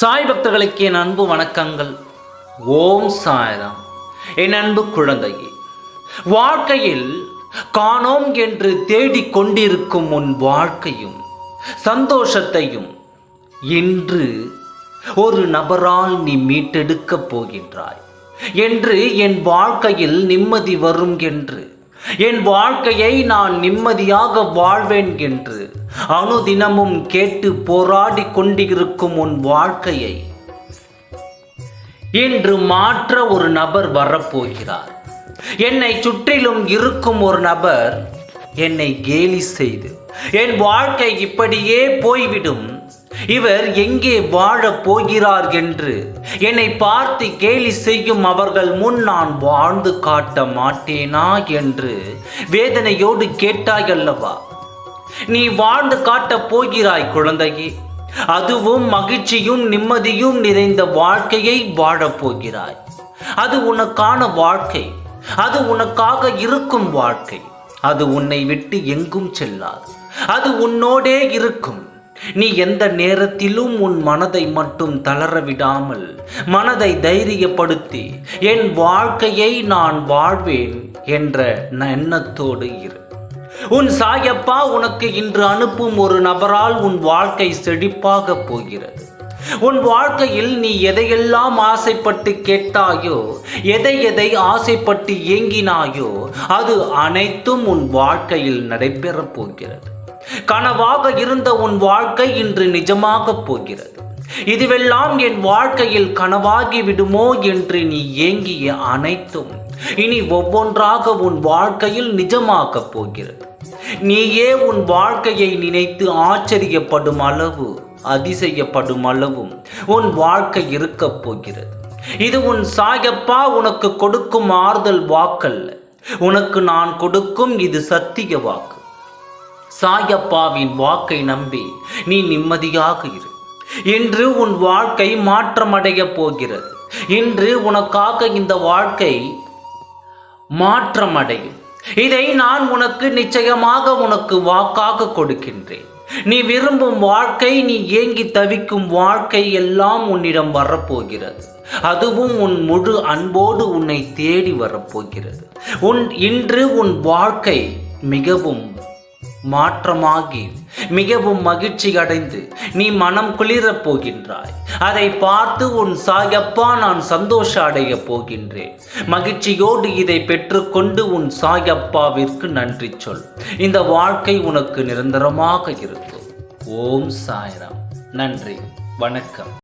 சாய் பக்தர்களுக்கு என் அன்பு வணக்கங்கள். ஓம் சாய்ராம். என் அன்பு குழந்தையே வாழ்க்கையில் காணோம் என்று தேடிக் கொண்டிருக்கும் உன் வாழ்க்கையும் சந்தோஷத்தையும் இன்று ஒரு நபரால் நீ மீட்டெடுக்கப் போகின்றாய். என்று என் வாழ்க்கையில் நிம்மதி வரும் என்று என் வாழ்க்கையை நான் நிம்மதியாக வாழ்வேன் என்று அனுதினமும் கேட்டு போராடி கொண்டிருக்கும் உன் வாழ்க்கையை இன்று மாற்ற ஒரு நபர் வரப்போகிறார். என்னை சுற்றிலும் இருக்கும் ஒரு நபர் என்னை கேலி செய்து என் வாழ்க்கை இப்படியே போய்விடும். இவர் எங்கே வாழப் போகிறார் என்று. என்னை பார்த்து கேலி செய்யும் அவர்கள் முன் நான் வாழ்ந்து காட்ட மாட்டேனா என்று வேதனையோடு கேட்டாய் அல்லவா? நீ வாழ்ந்து காட்டப் போகிறாய் குழந்தையே அதுவும் மகிழ்ச்சியும் நிம்மதியும் நிறைந்த வாழ்க்கையை வாழப் போகிறாய். அது உனக்கான வாழ்க்கை அது உனக்காக இருக்கும் வாழ்க்கை அது உன்னை விட்டு எங்கும் செல்லாது அது உன்னோடே இருக்கும். நீ எந்த நேரத்திலும் உன் மனதை மட்டும் தளர விடாமல் மனதை தைரியப்படுத்தி என் வாழ்க்கையை நான் வாழ்வேன் என்ற எண்ணத்தோடு இரு. உன் சாயப்பா உனக்கு இன்று அனுப்பும் ஒரு நபரால் உன் வாழ்க்கை செழிப்பாக போகிறது. உன் வாழ்க்கையில் நீ எதையெல்லாம் ஆசைப்பட்டு கேட்டாயோ எதை எதை ஆசைப்பட்டு ஏங்கினாயோ அது அனைத்தும் உன் வாழ்க்கையில் நடைபெறப் போகிறது. கனவாக இருந்த உன் வாழ்க்கை இன்று நிஜமாக போகிறது. இதுவெல்லாம் என் வாழ்க்கையில் கனவாகி விடுமோ என்று நீ ஏங்கிய அனைத்தும் இனி ஒவ்வொன்றாக உன் வாழ்க்கையில் நிஜமாகப் போகிறது. நீயே உன் வாழ்க்கையை நினைத்து ஆச்சரியப்படும் அளவு அதிசயப்படும் அளவும் உன் வாழ்க்கை இருக்கப் போகிறது. இது உன் சாயப்பா உனக்கு கொடுக்கும் ஆறுதல் வாக்கல்ல. உனக்கு நான் கொடுக்கும் இது சத்திய வாக்கு. சாயப்பாவின் வாக்கை நம்பி நீ நிம்மதியாக இரு. இன்று உன் வாழ்க்கை மாற்றமடைய போகிறது. இன்று உனக்காக இந்த வாழ்க்கை மாற்றமடையும். இதை நான் உனக்கு நிச்சயமாக உனக்கு வாக்காக கொடுக்கின்றேன். நீ விரும்பும் வாழ்க்கை நீ ஏங்கி தவிக்கும் வாழ்க்கை எல்லாம் உன்னிடம் வரப்போகிறது. அதுவும் உன் முழு அன்போடு உன்னை தேடி வரப்போகிறது. உன் இன்று உன் வாழ்க்கை மிகவும் மாற்றமாகி மிகவும் மகிழ்ச்சி அடைந்து நீ மனம் குளிரப் போகின்றாய். அதை பார்த்து உன் சாயப்பா நான் சந்தோஷ அடைய போகின்றேன். மகிழ்ச்சியோடு இதை பெற்றுக்கொண்டு உன் சாயப்பாவிற்கு நன்றி சொல். இந்த வாழ்க்கை உனக்கு நிரந்தரமாக இருக்கும். ஓம் சாய்ராம். நன்றி. வணக்கம்.